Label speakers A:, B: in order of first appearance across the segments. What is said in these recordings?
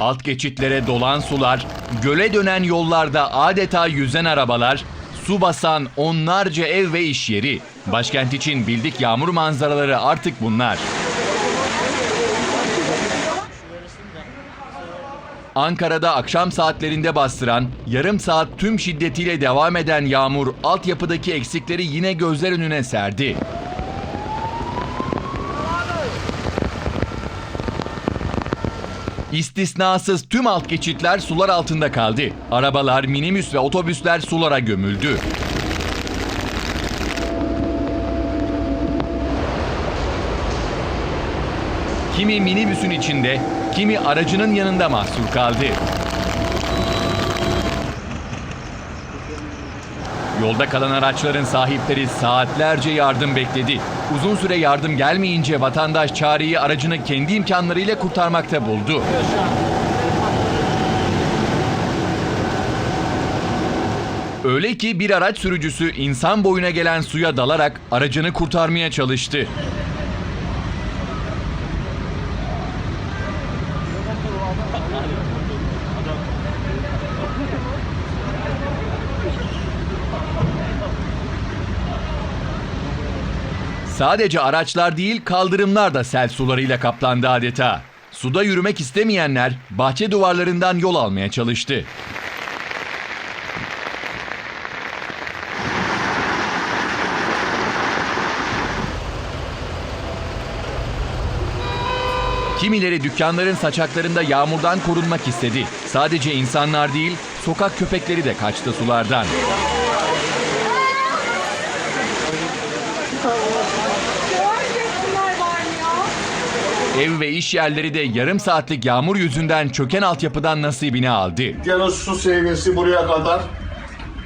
A: Alt geçitlere dolan sular, göle dönen yollarda adeta yüzen arabalar, su basan onlarca ev ve iş yeri. Başkent için bildik yağmur manzaraları artık bunlar. Ankara'da akşam saatlerinde bastıran, yarım saat tüm şiddetiyle devam eden yağmur altyapıdaki eksikleri yine gözler önüne serdi. İstisnasız tüm alt geçitler sular altında kaldı. Arabalar, minibüs ve otobüsler sulara gömüldü. Kimi minibüsün içinde, kimi aracının yanında mahsur kaldı. Yolda kalan araçların sahipleri saatlerce yardım bekledi. Uzun süre yardım gelmeyince vatandaş çareyi aracını kendi imkanlarıyla kurtarmakta buldu. Öyle ki bir araç sürücüsü insan boyuna gelen suya dalarak aracını kurtarmaya çalıştı. Sadece araçlar değil kaldırımlar da sel sularıyla kaplandı adeta. Suda yürümek istemeyenler bahçe duvarlarından yol almaya çalıştı. Kimileri dükkanların saçaklarında yağmurdan korunmak istedi. Sadece insanlar değil, sokak köpekleri de kaçtı sulardan. Ev ve iş yerleri de yarım saatlik yağmur yüzünden çöken altyapıdan nasibini aldı.
B: Dükkanın su seviyesi buraya kadar.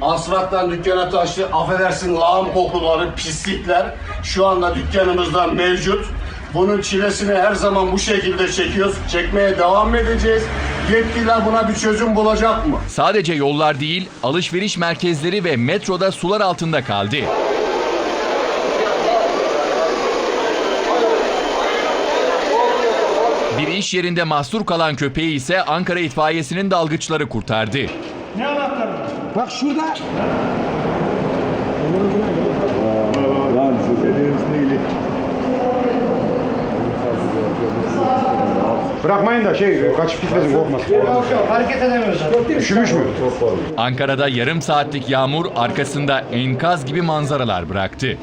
B: Asfalttan dükkana taştı. Affedersin lağım kokuları, pislikler şu anda dükkanımızda mevcut. Bunun çilesini her zaman bu şekilde çekiyoruz. Çekmeye devam edeceğiz. Yetkililer buna bir çözüm bulacak mı?
A: Sadece yollar değil, alışveriş merkezleri ve metroda sular altında kaldı. İş yerinde mahsur kalan köpeği ise Ankara itfaiyesinin dalgıçları kurtardı.
C: Ne anahtarı?
D: Bak şurada.
E: Lan şu dediğin ismiyle.
C: Bırakmayın da şey kaçıp gitmesin korkmasın.
D: Hareket edemiyoruz.
C: Üşümüş mü?
A: Ankara'da yarım saatlik yağmur arkasında enkaz gibi manzaralar bıraktı.